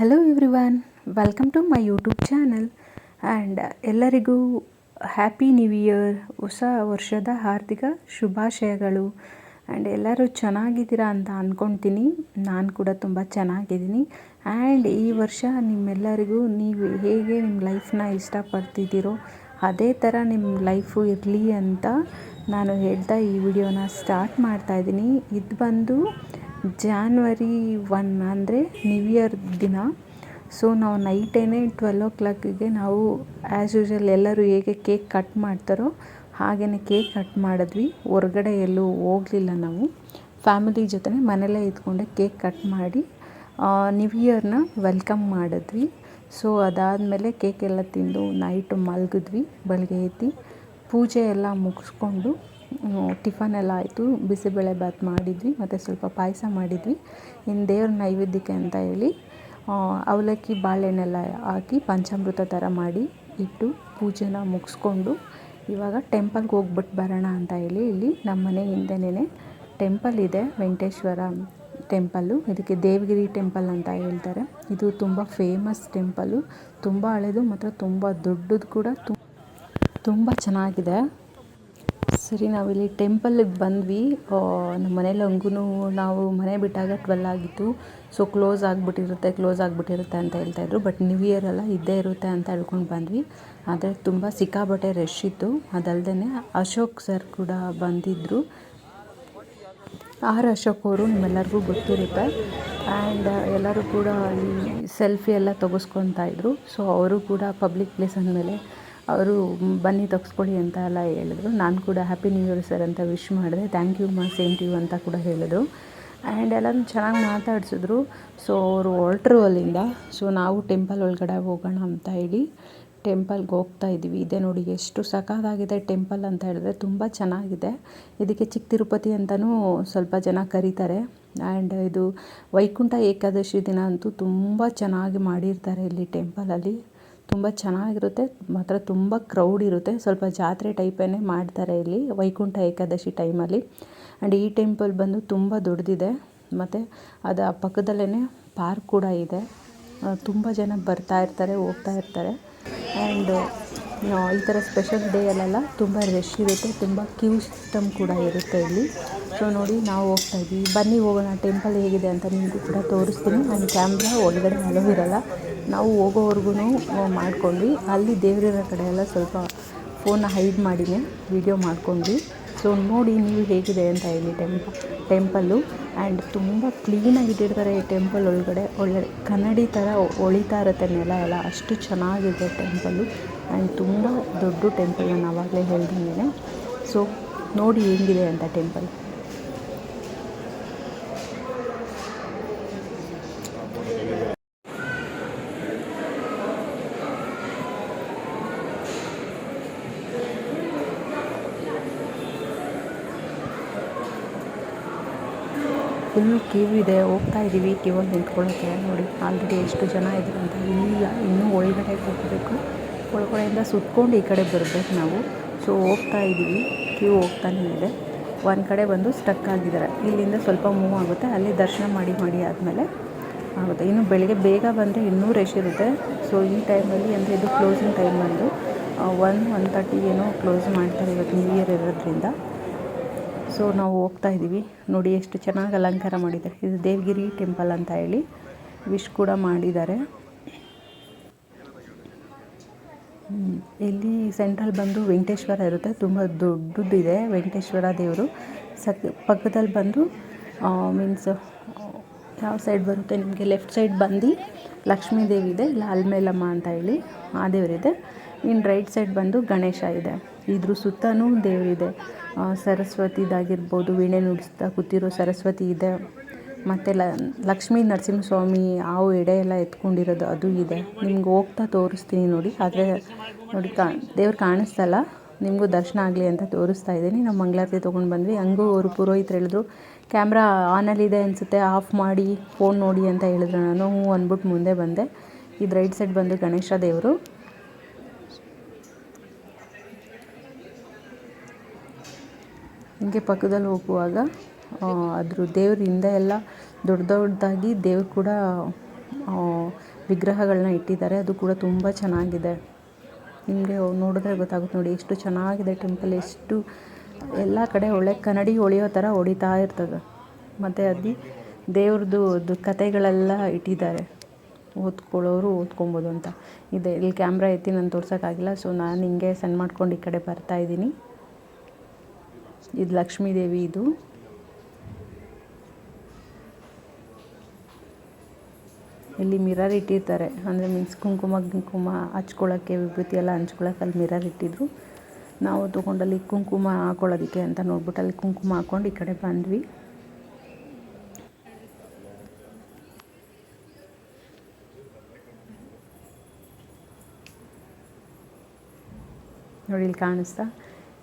Hello everyone welcome to my YouTube channel and ಎಲ್ಲರಿಗೂ happy new year ಹೊಸ ವರ್ಷದ ಹಾರ್ದಿಕ ಶುಭಾಶಯಗಳು. ಆ್ಯಂಡ್ ಎಲ್ಲರೂ ಚೆನ್ನಾಗಿದ್ದೀರಾ ಅಂತ ಅಂದ್ಕೊಳ್ತೀನಿ ನಾನು ಕೂಡ ತುಂಬ ಚೆನ್ನಾಗಿದ್ದೀನಿ. ಆ್ಯಂಡ್ ಈ ವರ್ಷ ನಿಮ್ಮೆಲ್ಲರಿಗೂ ನೀವು ಹೇಗೆ ನಿಮ್ಮ ಲೈಫ್ನ ಇಷ್ಟಪಡ್ತಿದ್ದೀರೋ, ಅದೇ ಥರ ನಿಮ್ಮ ಲೈಫು ಇರಲಿ ಅಂತ ನಾನು ಹೇಳ್ತಾ ಈ ವಿಡಿಯೋನ ಸ್ಟಾರ್ಟ್ ಮಾಡ್ತಾಯಿದ್ದೀನಿ ಇದು ಬಂದು ಜಾನ್ವರಿ ಒನ್ ಅಂದರೆ ನ್ಯೂ ಇಯರ್ ದಿನ. ಸೊ ನಾವು ನೈಟೇನೆ ಟ್ವೆಲ್ ಓ ಕ್ಲಾಕಿಗೆ ನಾವು ಆ್ಯಸ್ ಯೂಶ್ವಲ್ ಎಲ್ಲರೂ ಹೇಗೆ ಕೇಕ್ ಕಟ್ ಮಾಡ್ತಾರೋ ಹಾಗೇ ಕೇಕ್ ಕಟ್ ಮಾಡಿದ್ವಿ. ಹೊರ್ಗಡೆ ಎಲ್ಲೂ ಹೋಗಲಿಲ್ಲ ನಾವು. ಫ್ಯಾಮಿಲಿ ಜೊತೆ ಮನೆಯಲ್ಲೇ ಇದ್ಕೊಂಡೆ ಕೇಕ್ ಕಟ್ ಮಾಡಿ ನ್ಯೂ ಇಯರ್ನ ವೆಲ್ಕಮ್ ಮಾಡಿದ್ವಿ. ಸೊ ಅದಾದಮೇಲೆ ಕೇಕೆಲ್ಲ ತಿಂದು ನೈಟ್ ಮಲಗಿದ್ವಿ ಬೆಳಗ್ಗೆ ಎತ್ತಿ ಪೂಜೆ ಎಲ್ಲ ಮುಗಿಸ್ಕೊಂಡು ಟಿಫನ್ ಎಲ್ಲ ಆಯಿತು. ಬಿಸಿಬೇಳೆ ಬಾತ್ ಮಾಡಿದ್ವಿ, ಮತ್ತು ಸ್ವಲ್ಪ ಪಾಯಸ ಮಾಡಿದ್ವಿ. ಇನ್ನು ದೇವ್ರ ನೈವೇದ್ಯಕ್ಕೆ ಅಂತ ಹೇಳಿ ಅವಲಕ್ಕಿ ಬಾಳೆಹಣ್ಣೆಲ್ಲ ಹಾಕಿ ಪಂಚಾಮೃತ ಥರ ಮಾಡಿ ಇಟ್ಟು ಪೂಜೆನ ಮುಗಿಸ್ಕೊಂಡು ಇವಾಗ ಟೆಂಪಲ್ಗೆ ಹೋಗ್ಬಿಟ್ಟು ಬರೋಣ ಅಂತ ಹೇಳಿ ಇಲ್ಲಿ ನಮ್ಮ ಮನೆ ಹಿಂದೆನೇ ಟೆಂಪಲ್ ಇದೆ. ವೆಂಕಟೇಶ್ವರ ಟೆಂಪಲ್ಲು ಇದಕ್ಕೆ ದೇವಗಿರಿ ಟೆಂಪಲ್ ಅಂತ ಹೇಳ್ತಾರೆ. ಇದು ತುಂಬ ಫೇಮಸ್ ಟೆಂಪಲ್ಲು ತುಂಬ ಹಳೆಯದು ಮಾತ್ರ ತುಂಬ ದೊಡ್ಡದು ಕೂಡ ತುಂಬ ಚೆನ್ನಾಗಿದೆ. ಸರಿ, ನಾವಿಲ್ಲಿ ಟೆಂಪಲ್ಗೆ ಬಂದ್ವಿ. ನಮ್ಮ ಮನೇಲಿ ಹಂಗೂ ನಾವು ಮನೆ ಬಿಟ್ಟಾಗ ಟ್ವೆಲ್ ಆಗಿತ್ತು. ಸೊ ಕ್ಲೋಸ್ ಆಗಿಬಿಟ್ಟಿರುತ್ತೆ ಕ್ಲೋಸ್ ಆಗಿಬಿಟ್ಟಿರುತ್ತೆ ಅಂತ ಹೇಳ್ತಾಯಿದ್ರು ಬಟ್ ನ್ಯೂ ಇಯರ್ ಎಲ್ಲ ಇದ್ದೇ ಇರುತ್ತೆ ಅಂತ ಹೇಳ್ಕೊಂಡು ಬಂದ್ವಿ. ಆದರೆ ತುಂಬ ಸಿಕ್ಕಾಬಟ್ಟೆ ರಶ್ ಇತ್ತು. ಅದಲ್ಲದೆ ಅಶೋಕ್ ಸರ್ ಕೂಡ ಬಂದಿದ್ದರು ಆರ್ ಅಶೋಕ್ ಅವರು? ನಿಮ್ಮೆಲ್ಲರಿಗೂ ಗೊತ್ತಿರುತ್ತೆ. ಆ್ಯಂಡ್ ಎಲ್ಲರೂ ಕೂಡ ಸೆಲ್ಫಿ ಎಲ್ಲ ತೆಗೆಸ್ಕೊತಾ ಇದ್ರು. ಸೊ ಅವರು ಕೂಡ ಪಬ್ಲಿಕ್ ಪ್ಲೇಸ್ ಅಂದಮೇಲೆ ಅವರು ಬನ್ನಿ ತೆಗೆಸ್ಕೊಳ್ಳಿ ಅಂತ ಎಲ್ಲ ಹೇಳಿದ್ರು. ನಾನು ಕೂಡ ಹ್ಯಾಪಿ ನ್ಯೂ ಇಯರ್ ಸರ್ ಅಂತ ವಿಶ್ ಮಾಡಿದೆ. ಥ್ಯಾಂಕ್ ಯು ಮಾ ಸೇಮ್ ಟು ಯು ಅಂತ ಕೂಡ ಹೇಳಿದ್ರು. ಆ್ಯಂಡ್ ಎಲ್ಲರೂ ಚೆನ್ನಾಗಿ ಮಾತಾಡಿಸಿದ್ರು. ಸೊ ಅವರು ಹೊರಟ್ರು ಅಲ್ಲಿಂದ ಸೊ ನಾವು ಟೆಂಪಲ್ ಒಳಗಡೆ ಹೋಗೋಣ ಅಂತ ಹೇಳಿ ಟೆಂಪಲ್ಗೆ ಹೋಗ್ತಾ ಇದ್ದೀವಿ. ಇದೆ ನೋಡಿ, ಎಷ್ಟು ಸಖತ್ತಾಗಿದೆ ಟೆಂಪಲ್ ಅಂತ ಹೇಳಿದ್ರೆ ತುಂಬ ಚೆನ್ನಾಗಿದೆ. ಇದಕ್ಕೆ ಚಿಕ್ಕ ತಿರುಪತಿ ಅಂತಲೂ ಸ್ವಲ್ಪ ಜನ ಕರೀತಾರೆ. ಆ್ಯಂಡ್ ಇದು ವೈಕುಂಠ ಏಕಾದಶಿ ದಿನ ಅಂತೂ ತುಂಬ ಚೆನ್ನಾಗಿ ಮಾಡಿರ್ತಾರೆ ಇಲ್ಲಿ ಟೆಂಪಲಲ್ಲಿ ತುಂಬ ಚೆನ್ನಾಗಿರುತ್ತೆ, ಮಾತ್ರ ತುಂಬ ಕ್ರೌಡ್ ಇರುತ್ತೆ. ಸ್ವಲ್ಪ ಜಾತ್ರೆ ಟೈಪೇ ಮಾಡ್ತಾರೆ ಇಲ್ಲಿ, ವೈಕುಂಠ ಏಕಾದಶಿ ಟೈಮಲ್ಲಿ ಆ್ಯಂಡ್ ಈ ಟೆಂಪಲ್ ಬಂದು ತುಂಬ ದೊಡ್ಡದಿದೆ ಮತ್ತು ಅದು ಪಕ್ಕದಲ್ಲೇ ಪಾರ್ಕ್ ಕೂಡ ಇದೆ. ತುಂಬ ಜನ ಬರ್ತಾ ಇರ್ತಾರೆ, ಹೋಗ್ತಾ ಇರ್ತಾರೆ. ಆ್ಯಂಡ್ ಈ ಥರ ಸ್ಪೆಷಲ್ ಡೇ ಅಲ್ಲೆಲ್ಲ ತುಂಬ ರಶ್ ಇರುತ್ತೆ, ತುಂಬ ಕ್ಯೂ ಸಿಸ್ಟಮ್ ಕೂಡ ಇರುತ್ತೆ ಇಲ್ಲಿ. ಸೊ ನೋಡಿ ನಾವು ಹೋಗ್ತಾ ಇದ್ವಿ ಬನ್ನಿ ಹೋಗೋಣ ಟೆಂಪಲ್ ಹೇಗಿದೆ ಅಂತ ನಿಮಗೂ ಕೂಡ ತೋರಿಸ್ತೀನಿ. ನನ್ನ ಕ್ಯಾಮ್ರಾ ಒಳಗಡೆ ಅಲೋ ಇರೋಲ್ಲ. ನಾವು ಹೋಗೋವರೆಗೂ ಮಾಡ್ಕೊಂಡ್ವಿ. ಅಲ್ಲಿ ದೇವರಿರೋ ಕಡೆ ಎಲ್ಲ ಸ್ವಲ್ಪ ಫೋನ್ನ ಹೈಡ್ ಮಾಡಿನೇ ವೀಡಿಯೋ ಮಾಡ್ಕೊಂಡ್ವಿ. ಸೊ ನೋಡಿ ನೀವು ಹೇಗಿದೆ ಅಂತ ಹೇಳಿ ಟೆಂಪ ಟೆಂಪಲ್ಲು ಆ್ಯಂಡ್ ತುಂಬ ಕ್ಲೀನಾಗಿ ಇಟ್ಟಿರ್ತಾರೆ ಈ ಟೆಂಪಲ್ ಒಳಗಡೆ. ಒಳ್ಳೆ ಕನ್ನಡಿ ಥರ ಒಳಿತಾ ಇರುತ್ತೆ ನೆಲ ಎಲ್ಲ. ಅಷ್ಟು ಚೆನ್ನಾಗಿದೆ ಟೆಂಪಲ್ಲು ಆ್ಯಂಡ್ ತುಂಬ ದೊಡ್ಡ ಟೆಂಪಲ್ ನಾನು ಆವಾಗಲೇ ಹೇಳ್ದಂಗೆ ಸೊ, ನೋಡಿ ಹೆಂಗಿದೆ ಅಂತ ಟೆಂಪಲ್. ಫುಲ್ ಕ್ಯೂ ಇದೆ, ಹೋಗ್ತಾ ಇದ್ದೀವಿ ಕ್ಯೂವಲ್ಲಿ ನಿಂತ್ಕೊಳ್ಳೋಕ್ಕೆ ನೋಡಿ, ಆಲ್ರೆಡಿ ಎಷ್ಟು ಜನ ಇದ್ದಾರೆ ಅಂತ. ಇಲ್ಲ ಇನ್ನೂ ಒಳಗಡೆ ಹೋಗಬೇಕು. ಒಳಗಡೆಯಿಂದ ಸುತ್ಕೊಂಡು ಈ ಕಡೆ ಬರಬೇಕು ನಾವು. ಸೊ ಹೋಗ್ತಾ ಇದ್ದೀವಿ. ಕ್ಯೂ ಹೋಗ್ತಾನೆ ಇದೆ ಒಂದು ಕಡೆ ಬಂದು ಸ್ಟಕ್ ಆಗಿದ್ದಾರೆ. ಇಲ್ಲಿಂದ ಸ್ವಲ್ಪ ಮೂವ್ ಆಗುತ್ತೆ. ಅಲ್ಲಿ ದರ್ಶನ ಮಾಡಿ ಮಾಡಿ ಆದಮೇಲೆ ಆಗುತ್ತೆ. ಇನ್ನು ಬೆಳಗ್ಗೆ ಬೇಗ ಬಂದರೆ ಇನ್ನೂ ರಶ್ ಇರುತ್ತೆ. ಸೊ ಈ ಟೈಮಲ್ಲಿ ಅಂದರೆ ಇದು ಕ್ಲೋಸಿಂಗ್ ಟೈಮ್ ಬಂದು ಒನ್ ಒನ್ ತರ್ಟಿ ಏನೋ ಕ್ಲೋಸ್ ಮಾಡ್ತಾರೆ ಇವತ್ತು ನ್ಯೂ ಇಯರ್ ಇರೋದ್ರಿಂದ. ಸೊ ನಾವು ಹೋಗ್ತಾ ಇದ್ದೀವಿ. ನೋಡಿ ಎಷ್ಟು ಚೆನ್ನಾಗಿ ಅಲಂಕಾರ ಮಾಡಿದ್ದಾರೆ. ಇದು ದೇವಗಿರಿ ಟೆಂಪಲ್ ಅಂತ ಹೇಳಿ ವಿಶ್ ಕೂಡ ಮಾಡಿದ್ದಾರೆ. ಇಲ್ಲಿ ಸೆಂಟ್ರಲ್ ಬಂದು ವೆಂಕಟೇಶ್ವರ ಇರುತ್ತೆ. ತುಂಬ ದೊಡ್ಡದಿದೆ ವೆಂಕಟೇಶ್ವರ ದೇವರು. ಸಕ್, ಪಕ್ಕದಲ್ಲಿ ಬಂದು ಮೀನ್ಸ್ ಯಾವ ಸೈಡ್ ಬರುತ್ತೆ ನಿಮಗೆ? ಲೆಫ್ಟ್ ಸೈಡ್ ಬಂದು ಲಕ್ಷ್ಮೀ ದೇವಿ ಇದೆ. ಇಲ್ಲ ಅಲ್ಮೇಲಮ್ಮ ಅಂತ ಹೇಳಿ ಆ ದೇವರಿದೆ ಇನ್ನು ರೈಟ್ ಸೈಡ್ ಬಂದು ಗಣೇಶ ಇದೆ. ಇದ್ರ ಸುತ್ತಲೂ ದೇವರಿದೆ ಸರಸ್ವತಿದಾಗಿರ್ಬೋದು, ವೀಣೆ ನುಡಿಸ್ತಾ ಕೂತಿರೋ ಸರಸ್ವತಿ ಇದೆ. ಮತ್ತು ಲಕ್ಷ್ಮೀ ನರಸಿಂಹಸ್ವಾಮಿ ಹಾವು ಎಡೆ ಎಲ್ಲ ಎತ್ಕೊಂಡಿರೋದು ಅದು ಇದೆ. ನಿಮ್ಗೆ ಹೋಗ್ತಾ ತೋರಿಸ್ತೀನಿ ನೋಡಿ. ಆದರೆ ನೋಡಿ ಕಾ, ದೇವ್ರು ಕಾಣಿಸ್ತಲ್ಲ, ನಿಮಗೂ ದರ್ಶನ ಆಗಲಿ ಅಂತ ತೋರಿಸ್ತಾ ಇದ್ದೀನಿ. ನಾವು ಮಂಗಳಾರತಿ ತೊಗೊಂಡು ಬಂದ್ವಿ. ಹಂಗೂ ಅವರು ಪುರೋಹಿತ್ರು ಹೇಳಿದ್ರು, ಕ್ಯಾಮ್ರಾ ಆನಲ್ಲಿದೆ ಅನಿಸುತ್ತೆ, ಆಫ್ ಮಾಡಿ, ಫೋನ್ ನೋಡಿ ಅಂತ ಹೇಳಿದ್ರು ನಾನು. ಹ್ಞೂ ಅಂದ್ಬಿಟ್ಟು ಮುಂದೆ ಬಂದೆ. ಇದು ರೈಟ್ ಸೈಡ್ ಬಂದು ಗಣೇಶ ದೇವರು. ಹಿಂಗೆ ಪಕ್ಕದಲ್ಲಿ ಹೋಗುವಾಗ ಅದ್ರ ದೇವ್ರ ಹಿಂದೆ ಎಲ್ಲ ದೊಡ್ಡ ದೊಡ್ಡದಾಗಿ ದೇವ್ರು ಕೂಡ ವಿಗ್ರಹಗಳನ್ನ ಇಟ್ಟಿದ್ದಾರೆ. ಅದು ಕೂಡ ತುಂಬ ಚೆನ್ನಾಗಿದೆ. ನಿಮಗೆ ನೋಡಿದ್ರೆ ಗೊತ್ತಾಗುತ್ತೆ ನೋಡಿ, ಎಷ್ಟು ಚೆನ್ನಾಗಿದೆ ಟೆಂಪಲ್. ಎಷ್ಟು ಎಲ್ಲ ಕಡೆ ಒಳ್ಳೆ ಕನ್ನಡಿ ಹೊಳೆಯೋ ಥರ ಹೊಡಿತಾ ಇರ್ತದೆ. ಮತ್ತು ಅಲ್ಲಿ ದೇವ್ರದ್ದು ಅದು ಕತೆಗಳೆಲ್ಲ ಇಟ್ಟಿದ್ದಾರೆ. ಓದ್ಕೊಳ್ಳೋರು ಓದ್ಕೊಬೋದು ಅಂತ. ಇದೆ, ಇಲ್ಲಿ ಕ್ಯಾಮ್ರಾ ಎತ್ತಿ ನಾನು ತೋರ್ಸೋಕ್ಕಾಗಿಲ್ಲ. ಸೊ, ನಾನು ಹಿಂಗೆ ಸೆಂಡ್ ಮಾಡ್ಕೊಂಡು ಈ ಕಡೆ ಬರ್ತಾ ಇದ್ದೀನಿ. ಇದು ಲಕ್ಷ್ಮೀ ದೇವಿ ಇದು. ಇಲ್ಲಿ ಮಿರರ್ ಇಟ್ಟಿರ್ತಾರೆ. ಅಂದರೆ ಮೀನ್ಸ್ ಕುಂಕುಮ ಕುಂಕುಮ ಹಚ್ಕೊಳ್ಳೋಕ್ಕೆ ವಿಭೂತಿ ಎಲ್ಲ ಹಂಚ್ಕೊಳ್ಳೋಕೆ ಅಲ್ಲಿ ಮಿರರ್ ಇಟ್ಟಿದ್ರು. ನಾವು ತೊಗೊಂಡಲ್ಲಿ ಕುಂಕುಮ ಹಾಕೊಳ್ಳೋದಕ್ಕೆ ಅಂತ ನೋಡ್ಬಿಟ್ಟು ಅಲ್ಲಿ ಕುಂಕುಮ ಹಾಕ್ಕೊಂಡು ಈ ಕಡೆ ಬಂದ್ವಿ. ನೋಡಿ, ಇಲ್ಲಿ ಕಾಣಿಸ್ತಾ.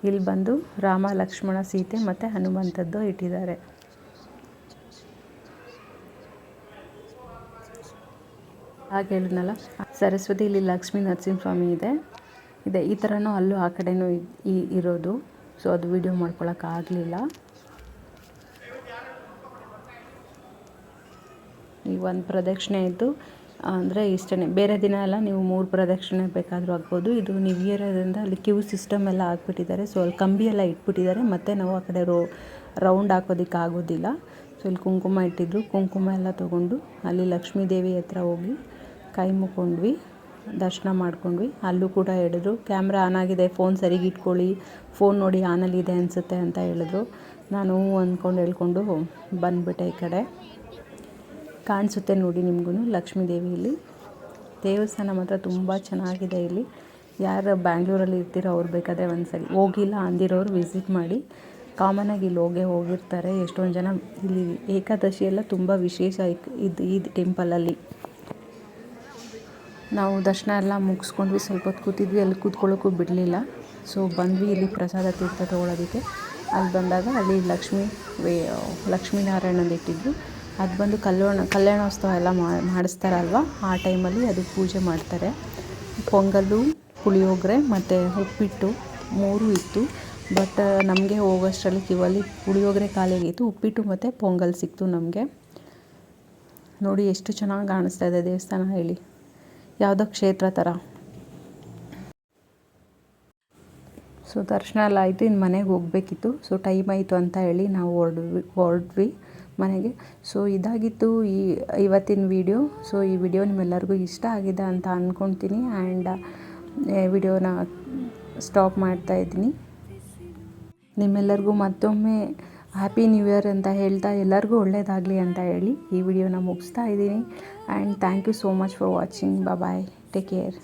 ಇಲ್ಲಿ ಬಂದು ರಾಮ, ಲಕ್ಷ್ಮಣ, ಸೀತೆ ಮತ್ತು ಹನುಮಂತದ್ದು ಇಟ್ಟಿದ್ದಾರೆ. ಹಾಗೆ ಹೇಳಿದ್ನಲ್ಲ? ಸರಸ್ವತಿ, ಇಲ್ಲಿ ಲಕ್ಷ್ಮೀ ನರಸಿಂಹಸ್ವಾಮಿ ಇದೆ. ಇದೆ, ಈ ಥರನೂ ಅಲ್ಲೂ ಆ ಕಡೆನೂ ಈ, ಇರೋದು. ಸೊ ಅದು ವಿಡಿಯೋ ಮಾಡ್ಕೊಳಕ್ಕಾಗಲಿಲ್ಲ ಈ ಒಂದು ಪ್ರದಕ್ಷಿಣೆ ಇದ್ದು, ಅಂದರೆ ಇಷ್ಟೇ ಬೇರೆ ದಿನ ಎಲ್ಲ ನೀವು ಮೂರು ಪ್ರದಕ್ಷಿಣೆ ಬೇಕಾದರೂ ಆಗ್ಬೋದು. ಇದು ನೀವು ಇರೋದ್ರಿಂದ ಅಲ್ಲಿ ಕ್ಯೂ ಸಿಸ್ಟಮ್ ಎಲ್ಲ ಹಾಕ್ಬಿಟ್ಟಿದ್ದಾರೆ. ಸೊ ಅಲ್ಲಿ ಕಂಬಿ ಎಲ್ಲ ಇಟ್ಬಿಟ್ಟಿದ್ದಾರೆ. ಮತ್ತು ನಾವು ಆ ಕಡೆ ರೋ ರೌಂಡ್ ಹಾಕೋದಕ್ಕೆ ಆಗೋದಿಲ್ಲ. ಸೊ ಇಲ್ಲಿ ಕುಂಕುಮ ಇಟ್ಟಿದ್ರು. ಕುಂಕುಮ ಎಲ್ಲ ತೊಗೊಂಡು ಅಲ್ಲಿ ಲಕ್ಷ್ಮೀ ದೇವಿ ಹತ್ರ ಹೋಗಿ ಕೈ ಮುಕ್ಕೊಂಡ್ವಿ ದರ್ಶನ ಮಾಡ್ಕೊಂಡ್ವಿ. ಅಲ್ಲೂ ಕೂಡ ಹೇಳಿದ್ರು, ಕ್ಯಾಮ್ರಾ ಆನ್ ಆಗಿದೆ, ಫೋನ್ ಸರಿಗೆ ಇಟ್ಕೊಳ್ಳಿ, ಫೋನ್ ನೋಡಿ ಆನಲ್ಲಿದೆ ಅನಿಸುತ್ತೆ ಅಂತ ಹೇಳಿದ್ರು. ನಾನು ಅಂದ್ಕೊಂಡು ಹೇಳ್ಕೊಂಡು ಬಂದುಬಿಟ್ಟೆ ಈ ಕಡೆ. ಕಾಣಿಸುತ್ತೆ ನೋಡಿ ನಿಮಗೂ ಲಕ್ಷ್ಮೀ ದೇವಿಯಲ್ಲಿ ದೇವಸ್ಥಾನ ಮಾತ್ರ ತುಂಬ ಚೆನ್ನಾಗಿದೆ ಇಲ್ಲಿ. ಯಾರು ಬ್ಯಾಂಗ್ಳೂರಲ್ಲಿ ಇರ್ತೀರೋ ಅವ್ರು ಬೇಕಾದರೆ ಒಂದ್ಸರಿ ಹೋಗಿಲ್ಲ ಅಂದಿರೋರು ವಿಸಿಟ್ ಮಾಡಿ. ಕಾಮನಾಗಿ ಇಲ್ಲಿ ಹೋಗೇ ಹೋಗಿರ್ತಾರೆ. ಎಷ್ಟೊಂದು ಜನ ಇಲ್ಲಿ ಏಕಾದಶಿ ಎಲ್ಲ ತುಂಬ ವಿಶೇಷ ಇದು ಈ ಟೆಂಪಲಲ್ಲಿ ನಾವು ದರ್ಶನ ಎಲ್ಲ ಮುಗಿಸ್ಕೊಂಡ್ವಿ. ಸ್ವಲ್ಪ ಹೊತ್ತು ಕೂತಿದ್ವಿ. ಅಲ್ಲಿ ಕೂತ್ಕೊಳ್ಳೋಕ್ಕೂ ಬಿಡಲಿಲ್ಲ. ಸೊ ಬಂದ್ವಿ ಇಲ್ಲಿ ಪ್ರಸಾದ ತೀರ್ಥ ತೊಗೊಳೋದಕ್ಕೆ. ಅಲ್ಲಿ ಬಂದಾಗ ಅಲ್ಲಿ ಲಕ್ಷ್ಮೀ ವೇ, ಲಕ್ಷ್ಮೀನಾರಾಯಣಂದು ಇಟ್ಟಿದ್ವಿ. ಅದು ಬಂದು ಕಲ್ಯಾಣ, ಕಲ್ಯಾಣೋತ್ಸವ ಎಲ್ಲ ಮಾಡಿಸ್ತಾರಲ್ವ? ಆ ಟೈಮಲ್ಲಿ ಅದು ಪೂಜೆ ಮಾಡ್ತಾರೆ. ಪೊಂಗಲ್ಲು ಪುಳಿಯೋಗರೆ ಮತ್ತು ಉಪ್ಪಿಟ್ಟು ಮೂರು ಇತ್ತು. ಬಟ್ ನಮಗೆ ಹೋಗೋಷ್ಟರಲ್ಲಿ ಕಿವಲ್ಲಿ ಪುಳಿಯೋಗರೆ ಖಾಲಿಯಾಗಿತ್ತು ಉಪ್ಪಿಟ್ಟು ಮತ್ತು ಪೊಂಗಲ್ ಸಿಕ್ತು ನಮಗೆ. ನೋಡಿ, ಎಷ್ಟು ಚೆನ್ನಾಗಿ ಕಾಣಿಸ್ತಾ ಇದೆ ದೇವಸ್ಥಾನ ಹೇಳಿ. ಯಾವುದೋ ಕ್ಷೇತ್ರ ಥರ ಸೊ ದರ್ಶನ ಎಲ್ಲ ಆಯಿತು ಇನ್ನು ಮನೆಗೆ ಹೋಗಬೇಕಿತ್ತು. ಸೊ ಟೈಮ್ ಆಯಿತು ಅಂತ ಹೇಳಿ ನಾವು ಹೊರಡ್ವಿ ಹೊರಡ್ವಿ ಮನೆಗೆ. ಸೊ ಇದಾಗಿತ್ತು ಈ ಇವತ್ತಿನ ವಿಡಿಯೋ ಸೊ ಈ ವಿಡಿಯೋ ನಿಮ್ಮೆಲ್ಲರಿಗೂ ಇಷ್ಟ ಆಗಿದೆ ಅಂತ ಅಂದ್ಕೊತೀನಿ ಆ್ಯಂಡ್ ವಿಡಿಯೋನ ಸ್ಟಾಪ್ ಮಾಡ್ತಾ ಇದ್ದೀನಿ. ನಿಮ್ಮೆಲ್ಲರಿಗೂ ಮತ್ತೊಮ್ಮೆ ಹ್ಯಾಪಿ ನ್ಯೂ ಇಯರ್ ಅಂತ ಹೇಳ್ತಾ ಎಲ್ಲರಿಗೂ ಒಳ್ಳೆಯದಾಗಲಿ ಅಂತ ಹೇಳಿ ಈ ವಿಡಿಯೋನ ಮುಗಿಸ್ತಾ ಇದ್ದೀನಿ. And thank you so much for watching bye take care